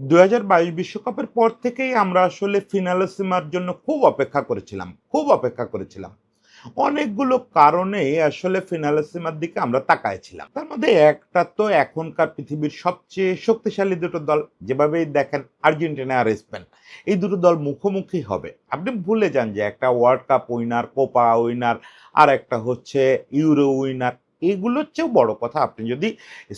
দু বিশ্বকাপের পর থেকেই আমরা আসলে ফিনালেসিমার জন্য খুব অপেক্ষা করেছিলাম, খুব অপেক্ষা করেছিলাম। অনেকগুলো কারণে আসলে ফিনালেসিমার দিকে আমরা তাকাইছিলাম। তার মধ্যে একটা তো এখনকার পৃথিবীর সবচেয়ে শক্তিশালী দুটো দল, যেভাবেই দেখেন আর্জেন্টিনা আর স্পেন, এই দুটো দল মুখোমুখি হবে। আপনি ভুলে যান যে একটা world cup winner Copa winner আর একটা হচ্ছে ইউরো উইনার এগুলোর চেয়েও বড় কথা, আপনি যদি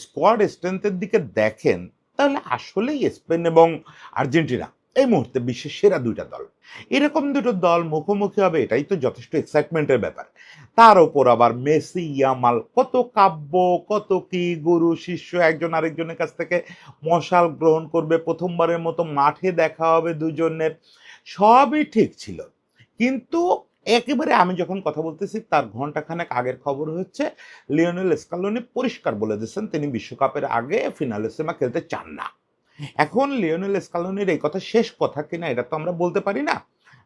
স্কোয়াড স্ট্রেংথের দিকে দেখেন তাহলে আসলেই স্পেন এবং আর্জেন্টিনা এই মুহূর্তে বিশ্বের সেরা দুইটা দল। এরকম দুটো দল মুখোমুখি হবে, এটাই তো যথেষ্ট এক্সাইটমেন্টের ব্যাপার। তার ওপর আবার মেসি, ইয়ামাল, কত কাব্য, কত কি গুরু, শিষ্য, একজন আরেকজনের কাছ থেকে মশাল গ্রহণ করবে, প্রথমবারের মতো মাঠে দেখা হবে দুজনের। সবই ঠিক ছিল। কিন্তু একেবারে আমি যখন কথা বলতেছি, তার ঘন্টাখানেক আগের খবর হচ্ছে, লিওনেল স্কালোনি পরিষ্কার বলে দিয়েছেন, তিনি বিশ্বকাপের আগে ফিনালেসিমা খেলতে চান না। এখন লিওনেল স্কালোনির এই কথা শেষ কথা কিনা, এটা তো আমরা বলতে পারি না।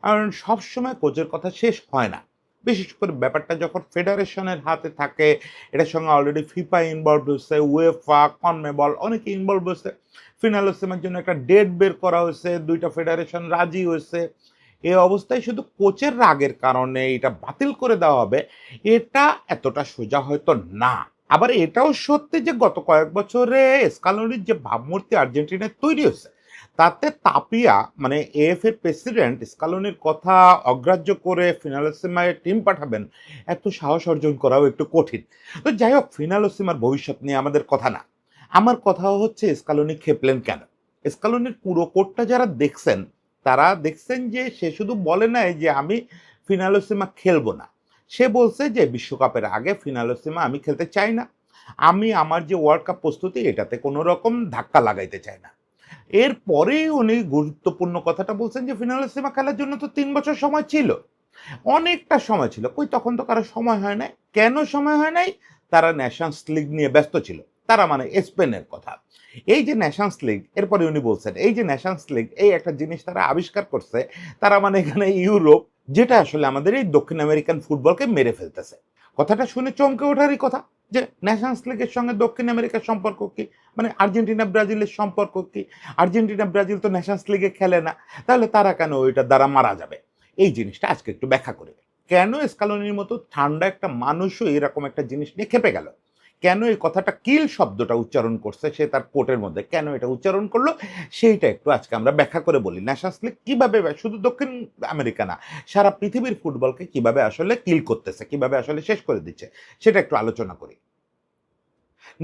কারণ সবসময় কোচের কথা শেষ হয় না। বিশেষ করে ব্যাপারটা যখন ফেডারেশনের হাতে থাকে, এটার সঙ্গে অলরেডি ফিফা ইনভলভ হচ্ছে ওয়েফা কনমেবল অনেকে ইনভলভ হয়েছে। হচ্ছে ফিনালোসিমার জন্য একটা ডেট বের করা হয়েছে, দুইটা ফেডারেশন রাজি হয়েছে। এই অবস্থায় শুধু কোচের রাগের কারণে এটা বাতিল করে দেওয়া হবে, এটা এতটা সোজা হয়তো না। আবার এটাও সত্যি যে গত কয়েক বছরে স্কালোনির যে ভাবমূর্তি আর্জেন্টিনায় তৈরি হয়েছে, তাতে তাপিয়া মানে এএফ এর প্রেসিডেন্ট স্কালোনির কথা অগ্রাহ্য করে ফিনালসিমায় টিম পাঠাবেন, এত সাহস অর্জন করাও একটু কঠিন। তো যাই হোক, ফিনালসিমার ভবিষ্যৎ নিয়ে আমাদের কথা না। আমার কথা হচ্ছে স্কালোনি খেপলেন কেন? স্কালোনির পুরো কোটটা যারা দেখছেন তারা দেখছেন যে সে শুধু বলে নাই যে আমি ফিনালসিমা খেলব না। সে বলছে যে বিশ্বকাপের আগে ফিনালসিমা আমি খেলতে চাই না। আমি আমার যে ওয়ার্ল্ড কাপ প্রস্তুতি, এটাতে কোনো রকম ধাক্কা লাগাইতে চাই না। এরপরেই উনি গুরুত্বপূর্ণ কথাটা বলছেন যে ফিনালসিমা খেলার জন্য তো তিন বছর সময় ছিল। অনেকটা সময় ছিল। কই তখন তো কারও সময় হয় নাই। কেন সময় হয় নাই? তারা ন্যাশনস লিগ নিয়ে ব্যস্ত ছিল। তারা মানে স্পেনের কথা। এই যে ন্যাশনস লিগ এরপরে উনি বলছেন, এই যে ন্যাশনস লিগ এই একটা জিনিস তারা আবিষ্কার করছে, তারা মানে এখানে ইউরোপ, যেটা আসলে আমাদের এই দক্ষিণ আমেরিকান ফুটবলকে মেরে ফেলতেছে। কথাটা শুনে চমকে ওঠারই কথা, যে ন্যাশনস লিগের সঙ্গে দক্ষিণ আমেরিকার সম্পর্ক কি? মানে আর্জেন্টিনা, ব্রাজিলের সম্পর্ক কি? আর্জেন্টিনা, ব্রাজিল তো ন্যাশনস লিগে খেলে না, তাহলে তারা কেন ওইটা দ্বারা মারা যাবে? এই জিনিসটা আজকে একটু ব্যাখ্যা করে কেন স্কালনির মতো ঠান্ডা একটা মানুষও এরকম একটা জিনিস নিয়ে খেপে গেল? কেন এই কথাটা কিল শব্দটা উচ্চারণ করছে সে তার কোর্টের মধ্যে? কেন এটা উচ্চারণ করল? সেইটা একটু আজকে আমরা ব্যাখ্যা করে বলি। ন্যাশনস লিগ কীভাবে শুধু দক্ষিণ আমেরিকা না, সারা পৃথিবীর ফুটবলকে কীভাবে আসলে কিল করতেছে, কীভাবে আসলে শেষ করে দিচ্ছে, সেটা একটু আলোচনা করি।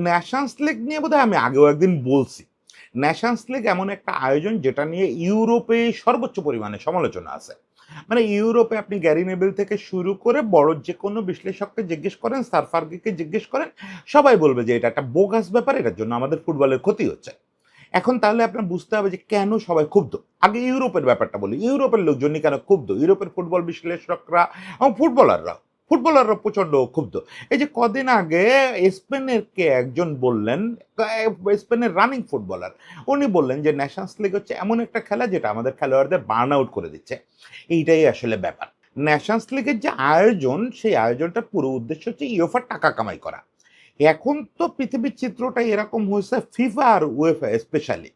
ন্যাশনস লিগ নিয়ে বোধহয় আমি আগেও একদিন বলছি। ন্যাশনস লিগ এমন একটা আয়োজন যেটা নিয়ে ইউরোপে সর্বোচ্চ পরিমাণে সমালোচনা আছে। মানে ইউরোপে আপনি গ্যারি নেবেল থেকে শুরু করে বড় যে কোনো বিশ্লেষককে জিজ্ঞেস করেন সারফার্গিকে জিজ্ঞেস করেন, সবাই বলবে যে এটা একটা বোগাস ব্যাপার, এটার জন্য আমাদের ফুটবলের ক্ষতি হচ্ছে। এখন তাহলে আপনার বুঝতে হবে যে কেন সবাই ক্ষুব্ধ? আগে ইউরোপের ব্যাপারটা বলি, ইউরোপের লোকজনই কেন ক্ষুব্ধ? ইউরোপের ফুটবল বিশ্লেষকরা এবং ফুটবলাররা ফুটবলাররা প্রচণ্ড ক্ষুব্ধ। এই যে কদিন আগে স্পেনের কে একজন বললেন, স্পেনের রানিং ফুটবলার, উনি বললেন যে ন্যাশনস লিগ হচ্ছে এমন একটা খেলা যেটা আমাদের খেলোয়াড়দের বার্ন আউট করে দিচ্ছে। এইটাই আসলে ব্যাপার। ন্যাশনস লিগের যে আয়োজন, সেই আয়োজনটার পুরো উদ্দেশ্য হচ্ছে ইউফার টাকা কামাই করা। এখন তো পৃথিবীর চিত্রটা এরকম হয়েছে ফিফা আর উয়েফা স্পেশালি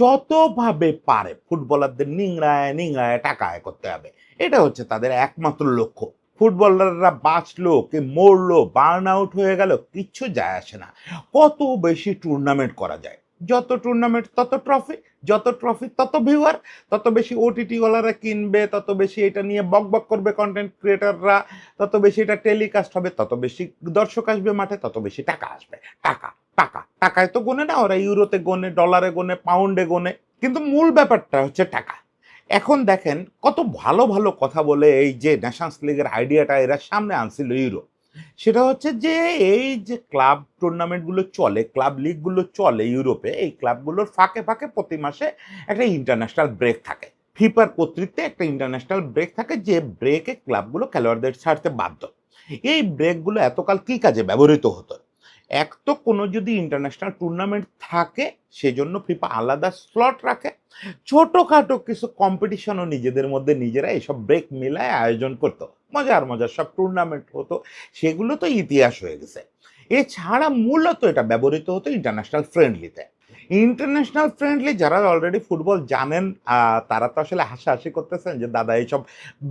যতভাবে পারে, ফুটবলারদের নিংড়ায় নিংড়ায় টাকা আয় করতে হবে। এটা হচ্ছে তাদের একমাত্র লক্ষ্য। ফুটবলাররা বাঁচলো কে মরলো বার্ন আউট হয়ে গেল, কিচ্ছু যায় আসে না। কত বেশি টুর্নামেন্ট করা যায়? যত টুর্নামেন্ট তত ট্রফি যত ট্রফি তত ভিউয়ার তত বেশি ওটিটি ওয়ালারা কিনবে, তত বেশি এটা নিয়ে বক বক করবে কন্টেন্ট ক্রিয়েটাররা তত বেশি এটা টেলিকাস্ট হবে, তত বেশি দর্শক আসবে মাঠে, তত বেশি টাকা আসবে। টাকা টাকা, টাকায় তো গোনে না, ওরা ইউরোতে গোনে ডলারে গোনে পাউন্ডে গোনে। কিন্তু মূল ব্যাপারটা হচ্ছে টাকা। এখন দেখেন কত ভালো ভালো কথা বলে এই যে ন্যাশনস লিগের আইডিয়াটা এরা সামনে আনছিল ইউরো সেটা হচ্ছে যে এই যে ক্লাব টুর্নামেন্টগুলো চলে ক্লাব লিগগুলো চলে ইউরোপে এই ক্লাবগুলোর ফাঁকে ফাঁকে প্রতি মাসে একটা ইন্টারন্যাশনাল ব্রেক থাকে। ফিফার কর্তৃত্বে একটা ইন্টারন্যাশনাল ব্রেক থাকে যে ব্রেকে ক্লাবগুলো খেলোয়াড়দের ছাড়তে বাধ্য। এই ব্রেকগুলো এতকাল কী কাজে ব্যবহৃত হতো? এক তো কোনো যদি ইন্টারন্যাশনাল টুর্নামেন্ট থাকে, সেজন্য ফিফা আলাদা স্লট রাখে। ছোটোখাটো কিছু কম্পিটিশনও নিজেদের মধ্যে নিজেরা এসব ব্রেক মিলায় আয়োজন করতো। মজার মজার সব টুর্নামেন্ট হতো, সেগুলো তো ইতিহাস হয়ে গেছে। এছাড়া মূলত এটা ব্যবহৃত হতো ইন্টারন্যাশনাল ফ্রেন্ডলিতে ইন্টারন্যাশনাল ফ্রেন্ডলি যারা অলরেডি ফুটবল জানেন তারা তো আসলে হাসাহাসি করতেছেন যে, দাদা, এইসব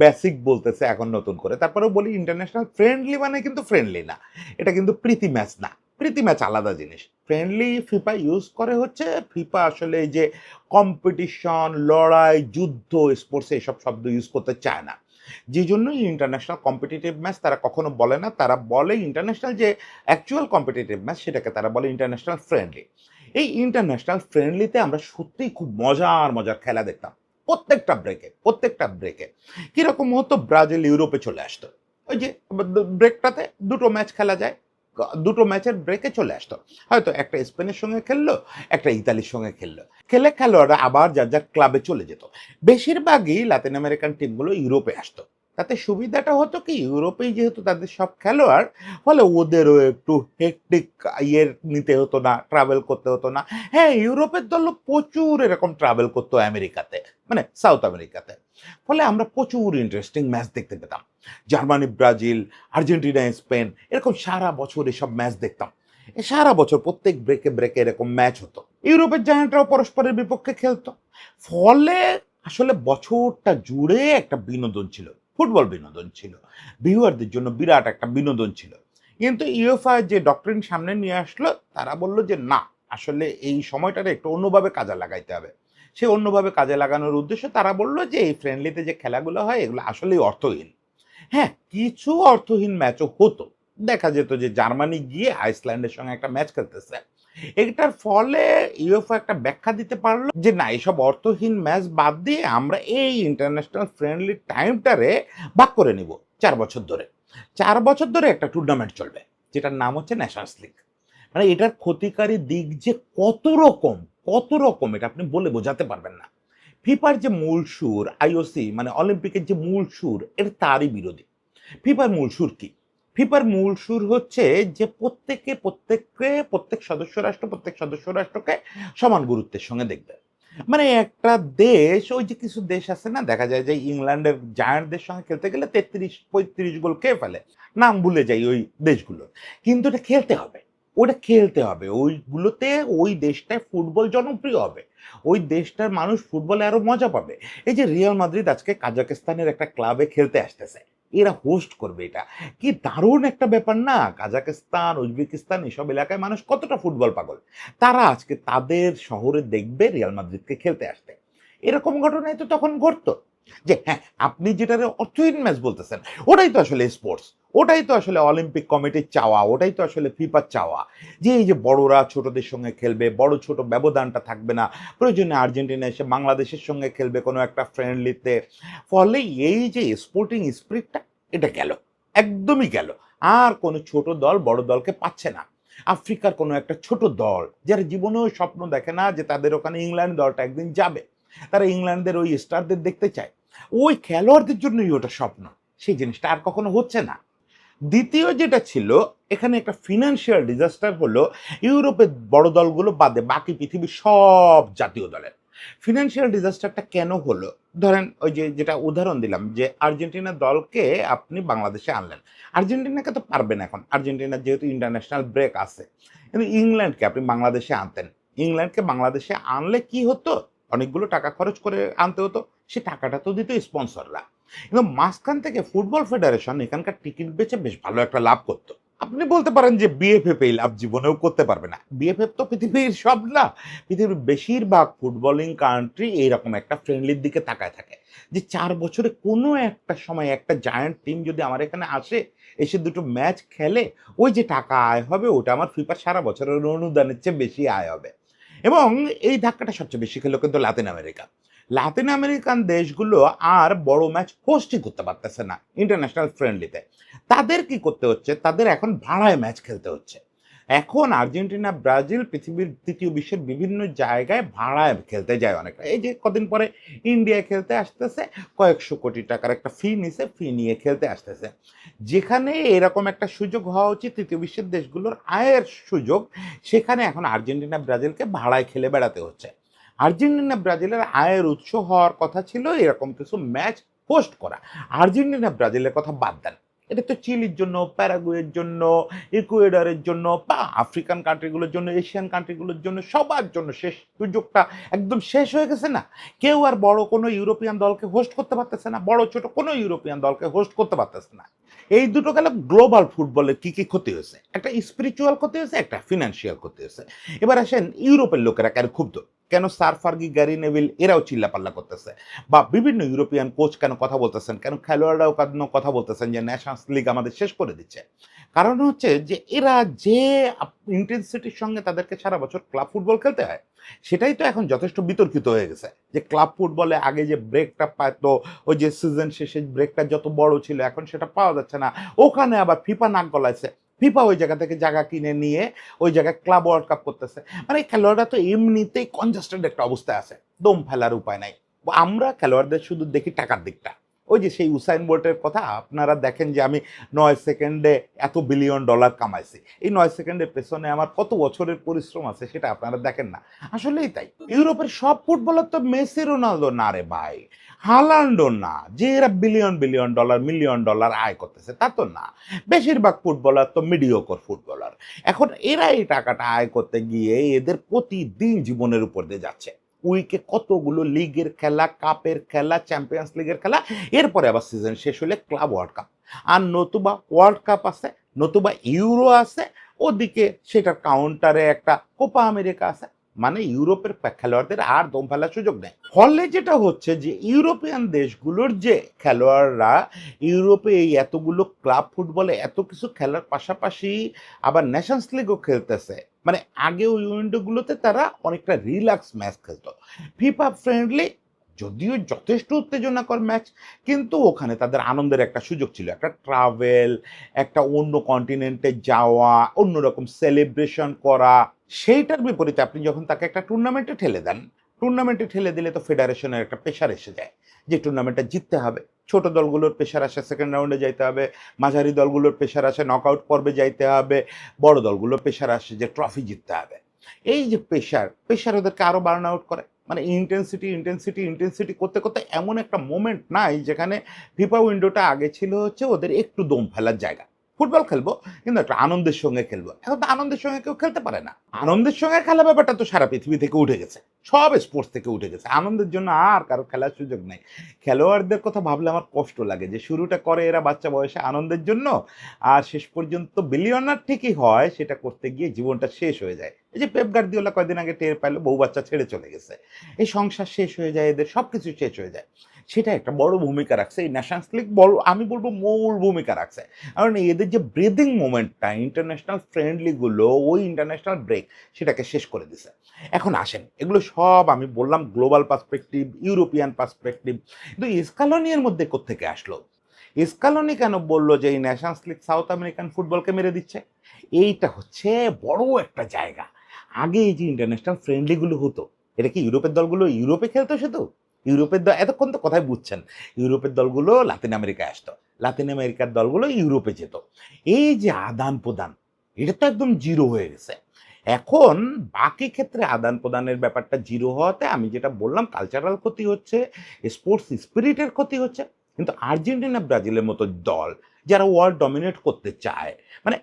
বেসিক বলতেছে, এখন নতুন করে। তারপরেও বলি ইন্টারন্যাশনাল ফ্রেন্ডলি মানে কিন্তু ফ্রেন্ডলি না। এটা কিন্তু প্রীতি ম্যাচ না। প্রীতি ম্যাচ আলাদা জিনিস। ফ্রেন্ডলি ফিফা ইউজ করে হচ্ছে ফিফা আসলে যে কম্পিটিশন লড়াই, যুদ্ধ স্পোর্টস এসব শব্দ ইউজ করতে চায় না। যে জন্যই ইন্টারন্যাশনাল কম্পিটিটিভ ম্যাচ তারা কখনো বলে না। তারা বলে ইন্টারন্যাশনাল যে অ্যাকচুয়াল কম্পিটিটিভ ম্যাচ সেটাকে তারা বলে ইন্টারন্যাশনাল ফ্রেন্ডলি এই ইন্টারন্যাশনাল ফ্রেন্ডলিতে আমরা সত্যিই খুব মজার মজার খেলা দেখতাম। প্রত্যেকটা ব্রেকে প্রত্যেকটা ব্রেকে কীরকম হতো? ব্রাজিল ইউরোপে চলে আসতো। ওই যে, ব্রেকটাতে দুটো ম্যাচ খেলা যায়। দুটো ম্যাচের ব্রেকে চলে আসতো। হয়তো একটা স্পেনের সঙ্গে খেললো, একটা ইতালির সঙ্গে খেললো। খেলে খেলোয়াড়রা আবার যার যার ক্লাবে চলে যেত। বেশিরভাগই লাতিন আমেরিকান টিমগুলো ইউরোপে আসতো। তাতে সুবিধাটা হতো কি, ইউরোপেই যেহেতু তাদের সব খেলোয়াড়, ফলে ওদেরও একটু হেকটিক ইয়ের নিতে হতো না ট্রাভেল করতে হতো না। হ্যাঁ ইউরোপের দল প্রচুর এরকম ট্রাভেল করতো আমেরিকাতে মানে সাউথ আমেরিকাতে ফলে আমরা প্রচুর ইন্টারেস্টিং ম্যাচ দেখতে পেতাম। জার্মানি, ব্রাজিল, আর্জেন্টিনা, স্পেন, এরকম সারা বছর এসব ম্যাচ দেখতাম। সারা বছর প্রত্যেক ব্রেকে ব্রেকে এরকম ম্যাচ হতো। ইউরোপের জায়ান্টরাও পরস্পরের বিপক্ষে খেলতো। ফলে আসলে বছরটা জুড়ে একটা বিনোদন ছিল, ফুটবল বিনোদন ছিল। ভিউয়ারদের জন্য বিরাট একটা বিনোদন ছিল। কিন্তু ইউএফআ যে ডক্টরিন সামনে নিয়ে আসলো, তারা বলল যে, না, আসলে এই সময়টাকে একটু অন্যভাবে কাজে লাগাইতে হবে। সে অন্যভাবে কাজে লাগানোর উদ্দেশ্যে তারা বলল যে, এই ফ্রেন্ডলিতে যে খেলাগুলো হয়, এগুলো আসলেই অর্থহীন। হ্যাঁ কিছু অর্থহীন ম্যাচও হতো। দেখা যেত যে জার্মানি গিয়ে আইসল্যান্ডের সঙ্গে একটা ম্যাচ খেলতেছে। এটার ফলে ইউএফও একটা ব্যাখ্যা দিতে পারল যে, না, এসব অর্থহীন ম্যাচ বাদ দিয়ে আমরা এই ইন্টারন্যাশনাল ফ্রেন্ডলি টাইমটারে ভাগ করে নিব চার বছর ধরে। চার বছর ধরে একটা টুর্নামেন্ট চলবে, যেটার নাম হচ্ছে ন্যাশনালস লিগ মানে এটার ক্ষতিকারী দিক যে কত রকম কত রকম, এটা আপনি বলে বোঝাতে পারবেন না। ফিফার যে মূল সুর, আইওসি মানে অলিম্পিকের যে মূল সুর, এর তারই বিরোধী। ফিফার মূল সুর কি? ফিফার মূল সুর হচ্ছে যে প্রত্যেকে, প্রত্যেককে, প্রত্যেক সদস্য রাষ্ট্র, প্রত্যেক সদস্য রাষ্ট্রকে সমান গুরুত্বের সঙ্গে দেখবে। মানে একটা দেশ, ওই যে কিছু দেশ আছে না, দেখা যায় যে ইংল্যান্ডের জায়ান্টদের সঙ্গে খেলতে গেলে তেত্রিশ, পঁয়ত্রিশ গোল খেয়ে ফেলে। নাম ভুলে যাই ওই দেশগুলো কিন্তু এটা খেলতে হবে। ওটা খেলতে হবে। ওইগুলোতে ওই দেশটায় ফুটবল জনপ্রিয় হবে। ওই দেশটার মানুষ ফুটবলে আরও মজা পাবে। এই যে রিয়াল মাদ্রিদ আজকে কাজাকিস্তানের একটা ক্লাবে খেলতে আসতেছে। এরা হোস্ট করবে এটা। কি দারুণ একটা ব্যাপার না? কাজাকিস্তান উজবেকিস্তান এসব এলাকায় মানুষ কতটা ফুটবল পাগল? তারা আজকে তাদের শহরে দেখবে রিয়াল মাদ্রিদকে খেলতে আসতে। এরকম ঘটনায় তো তখন ঘটতো। যে হ্যাঁ আপনি যেটারে অর্থহীন ম্যাচ বলতেছেন, ওটাই তো আসলে স্পোর্টস ওটাই তো আসলে অলিম্পিক কমিটির চাওয়া, ওটাই তো আসলে ফিফার চাওয়া। যে এই যে বড়রা ছোটদের সঙ্গে খেলবে, বড় ছোট ব্যবধানটা থাকবে না, প্রয়োজনে আর্জেন্টিনা এসে বাংলাদেশের সঙ্গে খেলবে কোনো একটা ফ্রেন্ডলিতে ফলে এই যে স্পোর্টিং স্পিরিটটা এটা গেল, একদমই গেল। আর কোনো ছোট দল, বড় দলকে পাচ্ছে না। আফ্রিকার কোনো একটা ছোট দল, যারা জীবনেও স্বপ্ন দেখে না যে তাদের ওখানে ইংল্যান্ড দলটা একদিন যাবে। তারা ইংল্যান্ডের ওই স্টারদের দেখতে চায়। ওই খেলোয়াড়দের জন্যই ওটা স্বপ্ন। সেই জিনিসটা আর কখনো হচ্ছে না। দ্বিতীয় যেটা ছিল, এখানে একটা ফিনান্সিয়াল ডিজাস্টার হলো, ইউরোপের বড় দলগুলো বাদে বাকি পৃথিবীর সব জাতীয় দলের। ফিনান্সিয়াল ডিজাস্টারটা কেন হলো? ধরেন ওই যে, যেটা উদাহরণ দিলাম যে আর্জেন্টিনা দলকে আপনি বাংলাদেশে আনলেন। আর্জেন্টিনাকে তো পারবেন এখন। আর্জেন্টিনার যেহেতু ইন্টারন্যাশনাল ব্রেক আছে। কিন্তু ইংল্যান্ডকে আপনি বাংলাদেশে আনতেন। ইংল্যান্ডকে বাংলাদেশে আনলে কি হতো? অনেকগুলো টাকা খরচ করে আনতে হতো, সে টাকাটা তো দিত স্পন্সররা। কিন্তু মাঝখান থেকে ফুটবল ফেডারেশন এখানকার টিকিট বেচে বেশ ভালো একটা লাভ করতো। আপনি বলতে পারেন যে বিএফএফ এই লাভ জীবনেও করতে পারবে না। বিএফএফ তো পৃথিবীর সব না, পৃথিবীর বেশিরভাগ ফুটবলিং কান্ট্রি এইরকম একটা ফ্রেন্ডলির দিকে তাকায় থাকে। যে চার বছরে কোনো একটা সময় একটা জায়ান্ট টিম যদি আমার এখানে আসে, এসে দুটো ম্যাচ খেলে, ওই যে টাকা আয় হবে, ওটা আমার ফিফার সারা বছরের অনুদানের চেয়ে বেশি আয় হবে। এবং এই ধাক্কাটা সবচেয়ে বেশি খেলো কিন্তু লাতিন আমেরিকা। লাতিন আমেরিকান দেশগুলো আর বড় ম্যাচ হোস্টই করতে পারতেছে না ইন্টারন্যাশনাল ফ্রেন্ডলিতে তাদের কি করতে হচ্ছে? তাদের এখন ভাড়ায় ম্যাচ খেলতে হচ্ছে। এখন আর্জেন্টিনা, ব্রাজিল পৃথিবীর তৃতীয় বিশ্বের বিভিন্ন জায়গায় ভাড়ায় খেলতে যায় অনেকটা। এই যে কদিন পরে ইন্ডিয়ায় খেলতে আসতেছে, কয়েকশো কোটি টাকার একটা ফি নিছে, ফি নিয়ে খেলতে আসতেছে। যেখানে এরকম একটা সুযোগ হওয়া উচিত, তৃতীয় বিশ্বের দেশগুলোর আয়ের সুযোগ, সেখানে এখন আর্জেন্টিনা, ব্রাজিলকে ভাড়ায় খেলে বেড়াতে হচ্ছে। আর্জেন্টিনা, ব্রাজিলের আয়ের উৎস হওয়ার কথা ছিল এরকম কিছু ম্যাচ হোস্ট করা। আর্জেন্টিনা, ব্রাজিলের কথা বাদ দেন। এটা তো চিলির জন্য, প্যারাগুয়ের জন্য, ইকুয়েডারের জন্য, বা আফ্রিকান কান্ট্রিগুলোর জন্য, এশিয়ান কান্ট্রিগুলোর জন্য, সবার জন্য শেষ সুযোগটা একদম শেষ হয়ে গেছে না? কেউ আর বড় কোনো ইউরোপিয়ান দলকে হোস্ট করতে পারতেছে না, বড় ছোট কোনো ইউরোপিয়ান দলকে হোস্ট করতে পারতেছে না। এই দুটো গেল গ্লোবাল ফুটবলের কি কি ক্ষতি হয়েছে? একটা স্পিরিচুয়াল ক্ষতি হয়েছে, একটা ফিনান্সিয়াল ক্ষতি হয়েছে। এবার আসেন ইউরোপের লোকেরা কেন ক্ষুব্ধ? কেন সার ফার্গি গ্যারি নেভিল এরাও চিল্লাপাল্লা করতেছে? বা বিভিন্ন ইউরোপিয়ান কোচ কেন কথা বলতেছেন? কেন খেলোয়াড়রাও কেন কথা বলতেছেন যে ন্যাশনালস লিগ আমাদের শেষ করে দিচ্ছে? কারণ হচ্ছে যে এরা যে ইন্টেন্সিটির সঙ্গে তাদেরকে সারা বছর ক্লাব ফুটবল খেলতে হয়, সেটাই তো এখন যথেষ্ট বিতর্কিত হয়ে গেছে। যে ক্লাব ফুটবলে আগে যে ব্রেকটা পাইতো, ওই যে সিজন শেষে ব্রেকটা যত বড় ছিল, এখন সেটা পাওয়া যাচ্ছে না। ওখানে আবার ফিফা নাক গলাইছে। ফিফা ওই জায়গা থেকে জায়গা কিনে নিয়ে ওই জায়গায় ক্লাব ওয়ার্ল্ড কাপ করতেছে। মানে খেলোয়াড়রা তো এমনিতেই কনজাস্টেড একটা অবস্থায় আছে। দম ফেলার উপায় নাই। আমরা খেলোয়াড়দের শুধু দেখি টাকার দিকটা। ওই যে সেই উসাইন বোল্টের কথা আপনারা দেখেন যে আমি নয় সেকেন্ডে এত বিলিয়ন ডলার কামাইছি। এই নয় সেকেন্ডের পেছনে আমার কত বছরের পরিশ্রম আছে সেটা আপনারা দেখেন না। আসলেই তাই। ইউরোপের সব ফুটবলার তো মেসি, রোনালদো, না রে ভাই। হালান্ডো না, যে এরা billion billion dollar million dollar আয় করতেছে, তা তো না। বেশিরভাগ ফুটবলার তো মিডিওকর ফুটবলার। এখন এরা এই টাকাটা আয় করতে গিয়ে এদের প্রতিদিন জীবনের উপর দিয়ে যাচ্ছে। উইকে কতগুলো লিগের খেলা, কাপের খেলা চ্যাম্পিয়ন্স লিগের খেলা, এরপরে আবার সিজন শেষ হলে ক্লাব ওয়ার্ল্ড কাপ আর নতুবা ওয়ার্ল্ড কাপ আছে, নতুবা ইউরো আছে, ওদিকে সেটার কাউন্টারে একটা কোপা আমেরিকা আছে মানে ইউরোপের খেলোয়াড়দের আর দম ফেলার সুযোগ নেই। ফলে যেটা হচ্ছে যে ইউরোপিয়ান দেশগুলোর যে খেলোয়াড়রা, ইউরোপে এই এতগুলো ক্লাব ফুটবলে এত কিছু খেলার পাশাপাশি আবার ন্যাশনস লিগও খেলতেছে। মানে আগে ওই উইন্ডোগুলোতে তারা অনেকটা রিল্যাক্স ম্যাচ খেলতো। ফিফা ফ্রেন্ডলি যদিও যথেষ্ট উত্তেজনাকর ম্যাচ কিন্তু ওখানে তাদের আনন্দের একটা সুযোগ ছিল। একটা ট্রাভেল একটা অন্য কন্টিনেন্টে যাওয়া, অন্যরকম সেলিব্রেশন করা সেইটার বিপরীতে আপনি যখন তাকে একটা টুর্নামেন্টে ঠেলে দেন টুর্নামেন্টে ঠেলে দিলে তো ফেডারেশনের একটা প্রেশার এসে যায়। যে টুর্নামেন্টটা জিততে হবে, ছোট দলগুলোর প্রেশার আসে সেকেন্ড রাউন্ডে যাইতে হবে, মাঝারি দলগুলোর প্রেশার আসে নকআউট পর্বে যাইতে হবে, বড় দলগুলোর প্রেশার আসে যে ট্রফি জিততে হবে। এই যে প্রেশার প্রেশার ওদেরকে আরও বার্ন আউট করে। মানে ইন্টেন্সিটি ইন্টেন্সিটি ইন্টেন্সিটি করতে করতে এমন একটা মোমেন্ট নাই যেখানে ফিফা উইন্ডোটা আগে ছিল হচ্ছে ওদের একটু দম ফেলার জায়গা। ফুটবল খেলব, কিন্তু একটা আনন্দের সঙ্গে খেলব। এখন তো আনন্দের সঙ্গে কেউ খেলতে পারে না। আনন্দের সঙ্গে খেলা ব্যাপারটা তো সারা পৃথিবী থেকে উঠে গেছে। সব স্পোর্টস থেকে উঠে গেছে। আনন্দের জন্য আর কারও খেলার সুযোগ নেই। খেলোয়াড়দের কথা ভাবলে আমার কষ্ট লাগে যে, শুরুটা করে এরা বাচ্চা বয়সে আনন্দের জন্য, আর শেষ পর্যন্ত বিলিয়নার ঠিকই হয়, সেটা করতে গিয়ে জীবনটা শেষ হয়ে যায়। এই যে পেপ গার্দিওলা কয়দিন আগে টের পাইলো, বউ বাচ্চা ছেড়ে চলে গেছে। এই সংসার শেষ হয়ে যায়, এদের সব কিছু শেষ হয়ে যায়। সেটা একটা বড় ভূমিকা রাখছে। এই ন্যাশনালস লিগ বড় আমি বলব মূল ভূমিকা রাখছে। কারণ এদের যে ব্রিদিং মোমেন্টটা ইন্টারন্যাশনাল ফ্রেন্ডলিগুলো ওই ইন্টারন্যাশনাল ব্রেক সেটাকে শেষ করে দিছে। এখন আসেন, এগুলো সব আমি বললাম গ্লোবাল পার্সপেক্টিভ ইউরোপিয়ান পার্সপেক্টিভ কিন্তু ইস্কালনির মধ্যে কোত্থেকে আসলো? ইস্কালনি কেন বলল যে এই ন্যাশনালস লিগ সাউথ আমেরিকান ফুটবলকে মেরে দিচ্ছে? এইটা হচ্ছে বড় একটা জায়গা। আগে এই যে ইন্টারন্যাশনাল ফ্রেন্ডলিগুলো হতো, এটা কি ইউরোপের দলগুলো? ইউরোপে খেলতো শুধু ইউরোপের দল, এতক্ষণ তো কথাই বুঝছেন, ইউরোপের দলগুলো লাতিন আমেরিকায় আসতো, লাতিন আমেরিকার দলগুলো ইউরোপে যেত। এই যে আদান প্রদান, এটা তো একদম জিরো হয়ে গেছে। এখন বাকি ক্ষেত্রে আদান প্রদানের ব্যাপারটা জিরো হওয়াতে আমি যেটা বললাম কালচারাল ক্ষতি হচ্ছে স্পোর্টস স্পিরিটের ক্ষতি হচ্ছে, কিন্তু আর্জেন্টিনা, ব্রাজিলের মতো দল যারা ওয়ার্ল্ড ডমিনেট করতে চায় মানে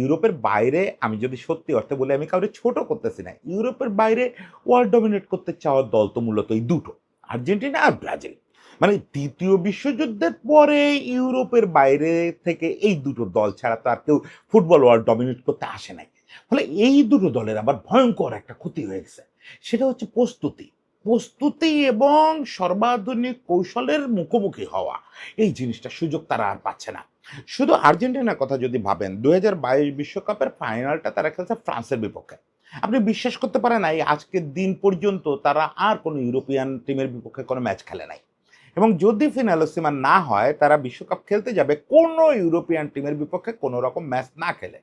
ইউরোপের বাইরে আমি যদি সত্যি অর্থে বলি, আমি কাউকে ছোট করতেছি না, ইউরোপের বাইরে ওয়ার্ল্ড ডমিনেট করতে চাওয়ার দল তো মূলত এই দুটো। আর্জেন্টিনা আর ব্রাজিল। মানে দ্বিতীয় বিশ্বযুদ্ধের পরে ইউরোপের বাইরে থেকে এই দুটো দল ছাড়া তো আর কেউ ফুটবল ওয়ার্ল্ড ডমিনেট করতে আসে নাই। ফলে এই দুটো দলের আবার ভয়ঙ্কর একটা ক্ষতি হয়ে গেছে। সেটা হচ্ছে প্রস্তুতি। প্রস্তুতি এবং সর্বাধুনিক কৌশলের মুখোমুখি হওয়া। এই জিনিসটা সুযোগ তারা আর পাচ্ছে না। শুধু আর্জেন্টিনার কথা যদি ভাবেন দু বিশ্বকাপের ফাইনালটা তারা খেলছে ফ্রান্সের বিপক্ষে। আপনি বিশ্বাস করতে পারেন এই আজকের দিন পর্যন্ত তারা আর কোনো ইউরোপিয়ান টিমের বিপক্ষে কোনো ম্যাচ খেলে নাই। এবং যদি ফিনালোসিমা না হয়, তারা বিশ্বকাপ খেলতে যাবে কোনো ইউরোপিয়ান টিমের বিপক্ষে কোনো রকম ম্যাচ না খেলে।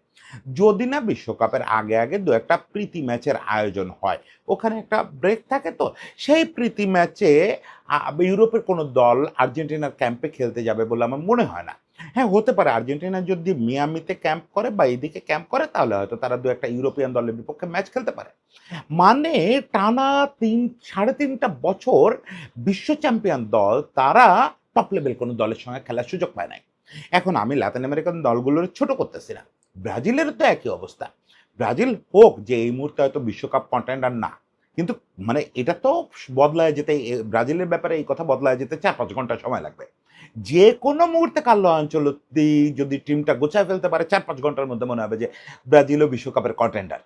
যদি না বিশ্বকাপের আগে আগে দু একটা প্রীতি ম্যাচের আয়োজন হয়, ওখানে একটা ব্রেক থাকে তো? সেই প্রীতি ম্যাচে ইউরোপের কোনো দল আর্জেন্টিনার ক্যাম্পে খেলতে যাবে বলে আমার মনে হয় না। হ্যাঁ হতে পারে, আর্জেন্টিনা যদি মিয়ামিতে ক্যাম্প করে বা এদিকে ক্যাম্প করে, তাহলে হয়তো তারা দু একটা ইউরোপিয়ান দলের বিপক্ষে ম্যাচ খেলতে পারে। মানে টানা তিন, সাড়ে তিনটা বছর বিশ্ব চ্যাম্পিয়ন দল, তারা টপ লেভেল কোনো দলের সঙ্গে খেলার সুযোগ পায় নাই। এখন আমি লাতিন আমেরিকান দলগুলোর ছোট করতেছি না। ব্রাজিলের তো একই অবস্থা। ব্রাজিল হোক যে এই মুহূর্তে হয়তো বিশ্বকাপ কন্টেন্ডার না, কিন্তু মানে এটা তো বদলায় যেতে ব্রাজিলের ব্যাপারে এই কথা বদলায় যেতে চার পাঁচ ঘণ্টা সময় লাগবে। যে কোনো মুহূর্তে কাল্লো আঞ্চলতি যদি টিমটা গোছায় ফেলতে পারে, চার পাঁচ ঘণ্টার মধ্যে মনে হবে যে ব্রাজিলও বিশ্বকাপের কন্টেন্ডার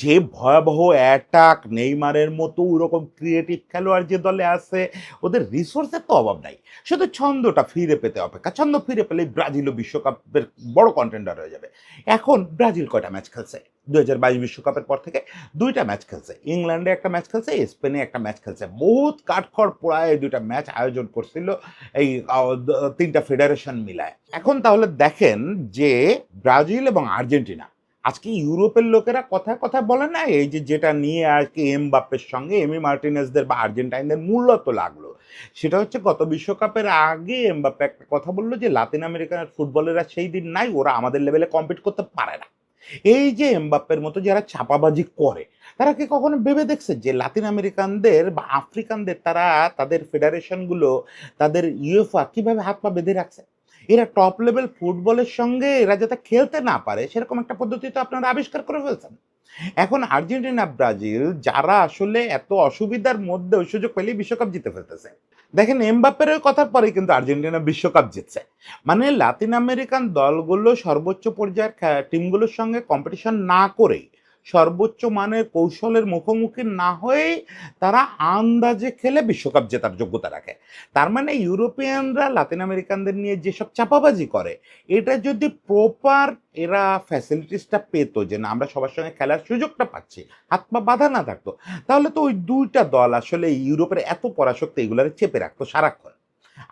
যে ভয়াবহ অ্যাটাক নেইমারের মতো ওরকম ক্রিয়েটিভ খেলোয়াড় যে দলে আছে, ওদের রিসোর্সের তো অভাব নাই। শুধু ছন্দটা ফিরে পেতে অপেক্ষা। ছন্দ ফিরে পেলেই ব্রাজিলও বিশ্বকাপের বড় কন্টেন্ডার হয়ে যাবে। এখন ব্রাজিল কয়টা ম্যাচ খেলছে? দু হাজার বাইশ বিশ্বকাপের পর থেকে দুইটা ম্যাচ খেলছে। ইংল্যান্ডে একটা ম্যাচ খেলছে, স্পেনে একটা ম্যাচ খেলছে। বহুত কাঠখড় পোড়ায় দুইটা ম্যাচ আয়োজন করছিল এই তিনটা ফেডারেশন মিলায়। এখন তাহলে দেখেন যে ব্রাজিল এবং আর্জেন্টিনা আজকে ইউরোপের লোকেরা কথা কথা বলে না, এই যে যেটা নিয়ে আজকে এম বাপ্পের সঙ্গে এমি মার্টিনেসদের বা আর্জেন্টাইনদের মূল্যত লাগল। সেটা হচ্ছে গত বিশ্বকাপের আগে এম এমবাপ্পে একটা কথা বলল যে, লাতিন আমেরিকার ফুটবলেরা সেই দিন নাই, ওরা আমাদের লেভেলে কম্পিট করতে পারে না। এই যে এমবাপ্পের মতো যারা ছাপাবাজি করে, তারা কি কখনো ভেবে দেখছে যে, লাতিন আমেরিকানদের বা আফ্রিকানদের তারা, তাদের ফেডারেশনগুলো তাদের ইউএফা কীভাবে হাত পা বেঁধে রাখছে? এরা টপ লেভেল ফুটবলের সঙ্গে এরা যাতে খেলতে না পারে, সেরকম একটা পদ্ধতি তো আপনারা আবিষ্কার করে ফেলছেন। এখন আর্জেন্টিনা, ব্রাজিল, যারা আসলে এত অসুবিধার মধ্যে ওই সুযোগ পেলেই বিশ্বকাপ জিতে ফেলতেছে। দেখেন এমবাপ্পের কথার পরে কিন্তু আর্জেন্টিনা বিশ্বকাপ জিতছে। মানে লাতিন আমেরিকান দলগুলো সর্বোচ্চ পর্যায়ের টিমগুলোর সঙ্গে কম্পিটিশন না করেই সর্বোচ্চ মানের কৌশলের মুখোমুখি না হয়েই তারা আন্দাজে খেলে বিশ্বকাপ জেতার যোগ্যতা রাখে। তার মানে ইউরোপিয়ানরা, লাতিন আমেরিকানদের নিয়ে যেসব চাপাবাজি করে, এটা যদি প্রপার এরা ফ্যাসিলিটিসটা পেতো যে না, আমরা সবার সঙ্গে খেলার সুযোগটা পাচ্ছি, হাত পা বাধা না থাকতো, তাহলে তো ওই দুইটা দল আসলে ইউরোপের এত পরাশক্তি এগুলারে চেপে রাখতো সারাক্ষণ।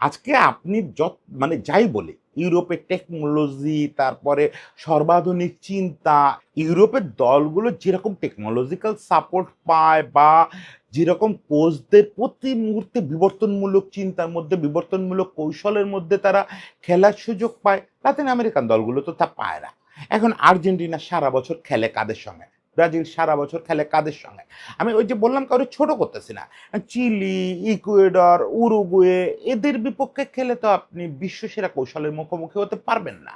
আজকে আপনি যত মানে যাই বলে, ইউরোপের টেকনোলজি তারপরে সর্বাধুনিক চিন্তা, ইউরোপের দলগুলো যেরকম টেকনোলজিক্যাল সাপোর্ট পায় বা যেরকম কোচদের প্রতি মুহূর্তে বিবর্তনমূলক চিন্তার মধ্যে, বিবর্তনমূলক কৌশলের মধ্যে তারা খেলার সুযোগ পায় লাতিন আমেরিকান দলগুলো তো তা পায় না। এখন আর্জেন্টিনা সারা বছর খেলে কাদের সঙ্গে? ব্রাজিল সারা বছর খেলে কাদের সঙ্গে? আমি ওই যে বললাম কারও ছোট করতেছি না। চিলি, ইকুয়েডর, উরুগুয়ে, এদের বিপক্ষে খেলে তো আপনি বিশ্বসেরা কৌশলের মুখোমুখি হতে পারবেন না।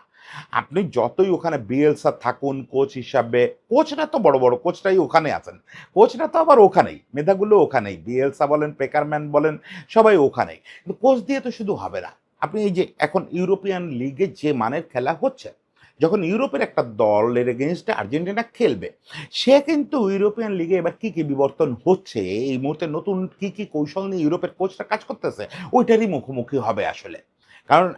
আপনি যতই ওখানে বিএলসা থাকুন, কোচ হিসাবে, কোচরা তো বড় বড় কোচটাই ওখানে আছেন। কোচরা তো আবার ওখানেই, মেধাগুলো ওখানেই বিএলসা বলেন পেকারম্যান বলেন, সবাই ওখানেই। কিন্তু কোচ দিয়ে তো শুধু হবে না। আপনি এই যে এখন ইউরোপিয়ান লিগে যে মানের খেলা হচ্ছে যখন ইউরোপের একটা দলের এগেনস্টে আর্জেন্টিনা খেলবে, সে কিন্তু ইউরোপিয়ান লিগে এবার কী কী বিবর্তন হচ্ছে? এই মুহূর্তে নতুন কী কী কৌশল নিয়ে ইউরোপের কোচটা কাজ করতেছে? ওইটারই মুখোমুখি হবে আসলে। কারণ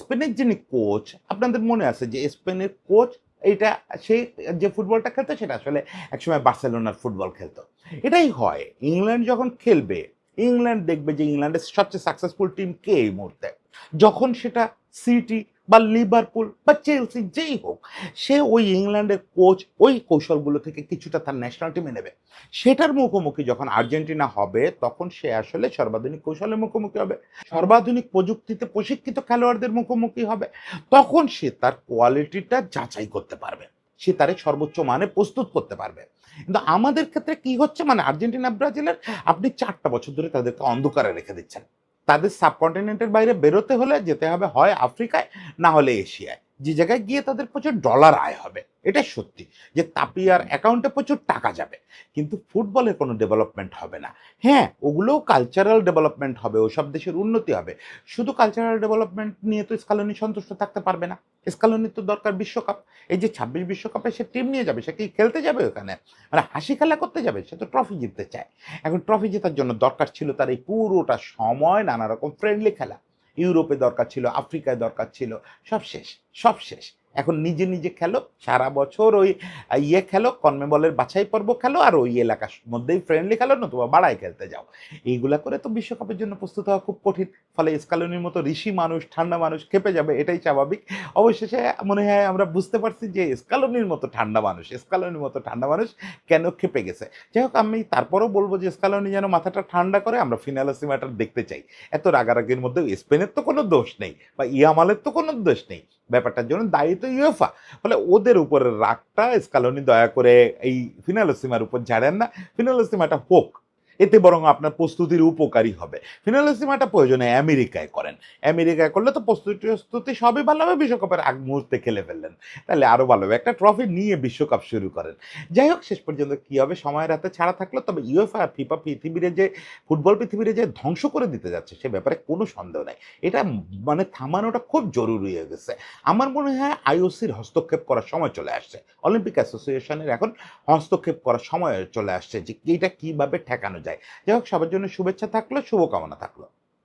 স্পেনের যিনি কোচ আপনাদের মনে আছে যে স্পেনের কোচ এইটা সে যে ফুটবলটা খেলতো, সেটা আসলে একসময় বার্সেলোনার ফুটবল খেলতো। এটাই হয়। ইংল্যান্ড যখন খেলবে, ইংল্যান্ড দেখবে যে ইংল্যান্ডের সবচেয়ে সাকসেসফুল টিম কে এই মুহূর্তে? যখন সেটা সিটি বা লিভারপুল বা চেলসি, যেই হোক, সে ওই ইংল্যান্ডের কোচ ওই কৌশলগুলো থেকে কিছুটা তার ন্যাশনাল টিমে নেবে। সেটার মুখোমুখি যখন আর্জেন্টিনা হবে, তখন সে আসলে সর্বাধুনিক কৌশলের মুখোমুখি হবে। সর্বাধুনিক প্রযুক্তিতে প্রশিক্ষিত খেলোয়াড়দের মুখোমুখি হবে। তখন সে তার কোয়ালিটিটা যাচাই করতে পারবে। সে তারে সর্বোচ্চ মানে প্রস্তুত করতে পারবে। কিন্তু আমাদের ক্ষেত্রে কি হচ্ছে? মানে আর্জেন্টিনা, ব্রাজিলের আপনি চারটা বছর ধরে তাদেরকে অন্ধকারে রেখে দিচ্ছেন। তাদের সাবকন্টিনেন্টের বাইরে বেরোতে হলে যেতে হবে হয় আফ্রিকায় না হলে এশিয়ায়। যে জায়গায় গিয়ে তাদের প্রচুর ডলার আয় হবে এটা সত্যি। যে তাপিয়ার অ্যাকাউন্টে প্রচুর টাকা যাবে কিন্তু ফুটবলের কোনো ডেভেলপমেন্ট হবে না। হ্যাঁ ওগুলোও কালচারাল ডেভেলপমেন্ট হবে ওসব দেশের উন্নতি হবে। শুধু কালচারাল ডেভেলপমেন্ট নিয়ে তো স্কালনি সন্তুষ্ট থাকতে পারবে না। স্কালনির তো দরকার বিশ্বকাপ। এই যে ছাব্বিশ বিশ্বকাপে সে টিম নিয়ে যাবে সে কি খেলতে যাবে ওখানে? মানে হাসি খেলা করতে যাবে সে তো ট্রফি জিততে চায়। এখন ট্রফি জেতার জন্য দরকার ছিল তার এই পুরোটা সময় নানা রকম ফ্রেন্ডলি খেলা। ইউরোপে দরকার ছিল আফ্রিকায় দরকার ছিল সব শেষ সব শেষ। এখন নিজে নিজে খেলো, সারা বছর ওই ইয়ে খেলো কনমেবলের বাছাই পর্ব খেলো, আর ওই এলাকার মধ্যেই ফ্রেন্ডলি খেলো, নতুবা বাড়ায় খেলতে যাও। এইগুলা করে তো বিশ্বকাপের জন্য প্রস্তুত হওয়া খুব কঠিন, ফলে স্কালনির মতো ঋষি মানুষ, ঠান্ডা মানুষ খেপে যাবে, এটাই স্বাভাবিক। অবশেষে মনে হয় আমরা বুঝতে পারছি যে স্কালনির মতো ঠান্ডা মানুষ স্কালনির মতো ঠান্ডা মানুষ কেন খেপে গেছে। যাই হোক, আমি তারপরেও বলব যে স্কালনি যেন মাথাটা ঠান্ডা করে, আমরা ফিনালে সিনেমাটা দেখতে চাই। এত রাগারাগির মধ্যে স্পেনের তো কোনো দোষ নেই, বা ইয়ামালের তো কোনো দোষ নেই। ব্যাপারটার জন্য দায়ী তো ইউএফা ফলে ওদের উপরের রাগটা স্কালনি দয়া করে এই ফিনালে সিমার উপর ঝাড়েন না। ফিনালে সিমাটা হোক এতে বরং আপনার প্রস্তুতির উপকারী হবে। ফিনালিসিমাটা প্রয়োজনে আমেরিকায় করেন। আমেরিকায় করলে তো প্রস্তুতি প্রস্তুতি সবই ভালো হবে, বিশ্বকাপের আগ মুহূর্তে খেলে ফেললেন। তাহলে আরও ভালো হবে। একটা ট্রফি নিয়ে বিশ্বকাপ শুরু করেন। যাই হোক, শেষ পর্যন্ত কী হবে? সময়ের হাতে ছাড়া থাকল তবে ইউএফআ ফিফা পৃথিবীর যে, ফুটবল পৃথিবীর যে ধ্বংস করে দিতে যাচ্ছে, সে ব্যাপারে কোনো সন্দেহ নাই। এটা মানে থামানোটা খুব জরুরি হয়ে গেছে। আমার মনে হয় আইওসির হস্তক্ষেপ করার সময় চলে আসছে। অলিম্পিক অ্যাসোসিয়েশনের এখন হস্তক্ষেপ করার সময় চলে আসছে যে এইটা কীভাবে ঠেকানো যায়। যাই হোক সবার জন্য শুভেচ্ছা থাকল শুভকামনা থাকল।